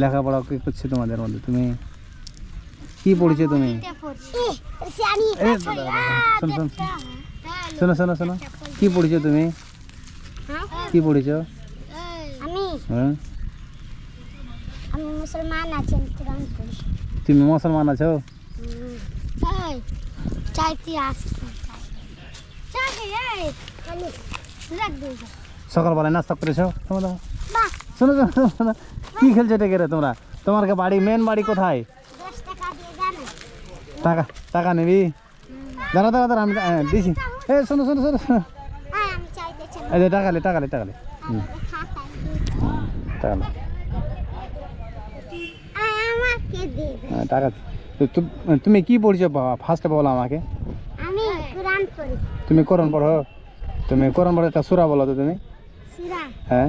লেখাপড়া কি করছে তোমাদের মধ্যে? তুমি কি পড়ছো তুমি? শোনো, শোনো। শোনো কি পড়ছো তুমি? কি পড়েছো? আমি। হ্যাঁ? মুসলমান আছি আমি কোরআন পড়ি তুমি মুসলমান আছো? সকালবেলায় নাস্তা করেছ? তোমরা বাহ শোনো শোনো শোনো, কি খেলছো এটা রে তোমরা? তোমার বাড়ি মেন বাড়ি কোথায়? টাকা টাকা টাকা নিবি? দাঁড়া দাঁড়া দাঁড়া আমি হ্যাঁ, দিছি। এ শোনো শোনো শোনো শোনো। এই যে টাকা লে টাকা লে টাকা টাকা। হ্যাঁ, টাকা তুমি কি পড়ছো ফার্স্টে বলো আমাকে। তুমি কোরআন পড়ো। তুমি কোরআন পড়ো একটা সুরা বলো তো তুমি। হ্যাঁ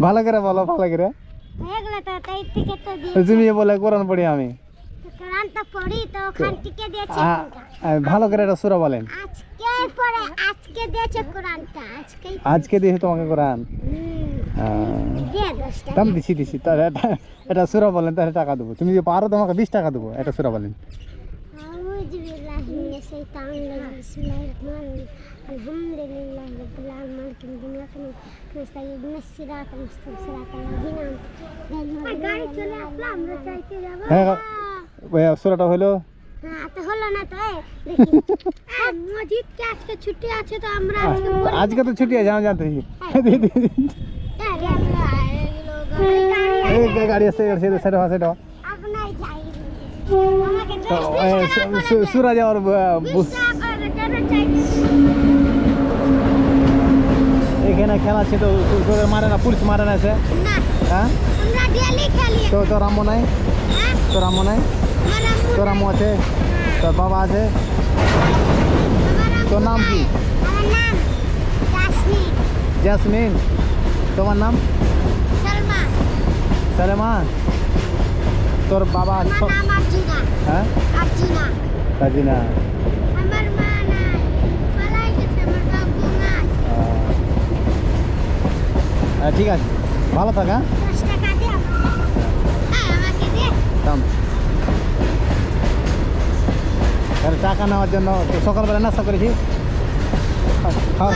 ভালো করে বলো ভালো করে তুমি বলে কোরআন পড়ি আমি ভালো করে একটা সুরা বলেন আজকে দিয়েছে তোমাকে কোরআন দাম দিছি দিছি তাহলে এটা- এটা সুরা বলেন তাহলে টাকা দেবো তুমি যদি পারো তোমাকে বিশ টাকা দেবো এটা সুরা বলেন শাইতানির রাজিম বিসমিল্লাহির রহমানির রহিম আলহামদুলিল্লাহি রাব্বিল আলামিন মালিকি দুনিয়া কেন নাস্তাইন সিরাতাল মুস্তাকিম সিরাতাল লাযিনা গাড়ি চলে আসলো আমরা চাইতে যাব হ্যাঁ সুরাটা হলো তো হলো না তো এই দেখি মসজিদ কে আজকে ছুটি আছে তো আমরা আজকে আজকে তো ছুটি আছে আমি এগুলো গাড়ি- এই গাড়ি আছে সেটা সেটা আমাকে তো দশ এ, বিশ টাকা সু- সু- সুরা যাওয়ার আহ, বিশ বু- টাকা করে কেন চাইতে এখানে খেলা আছে তো তো- মারে না পুলিশ মারে না হ্যাঁ? আমরা খেলি। তো তোর আম্মু নাই? হ্যাঁ? তোর আম্মু নাই? আমার তোর আম্মু আছে? তোর বাবা আছে? তোর নাম কি? আমার জাসমিন। তোমার নাম? সালমা। সালেমা? তোর বাবা হ্যাঁ? আহ, ঠিক আছে। ভালো থাক হ্যাঁ? টাকা হ্যাঁ টাকা নেওয়ার জন্য তো সকালবেলা নাস্তা করেছি খাওয়া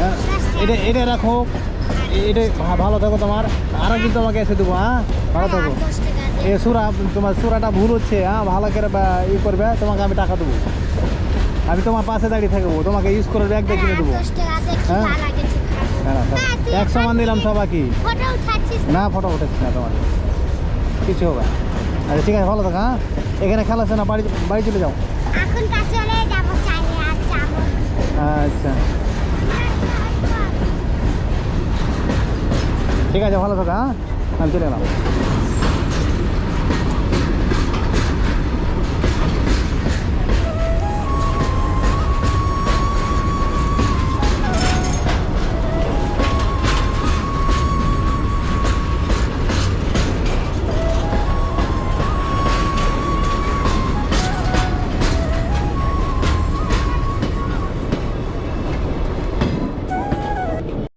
হ্যাঁ, এটা এটা রাখো। এটা ভা- ভালো থাকো তোমার। আরও কিন্তু তোমাকে এসে দেবো হ্যাঁ? ভালো থাকো। টাকা দে এ সুরা তোমার সুরাটা ভুল হচ্ছে হ্যাঁ? ভালো করে ই করবে তোমাকে আমি টাকা দেবো। আমি তোমার পাশে দাঁড়িয়ে থাকব তোমাকে ইউজ করে ব্যাগ কিনে দেবো। হ্যাঁ? লাগছে হ্যাঁ হ্যাঁ। একশো মান দিলাম সবাইকে। না? ফটো উঠেছি না তোমার। কিছু হবে। আচ্ছা ঠিক আছে ভালো থাকো হ্যাঁ? এখানে খেলা আছে না? বাড়ি বাড়ি চলে যাও। আচ্ছা। ঠিক আছে ভালো থাকা হ্যাঁ? আমি চলে গেলাম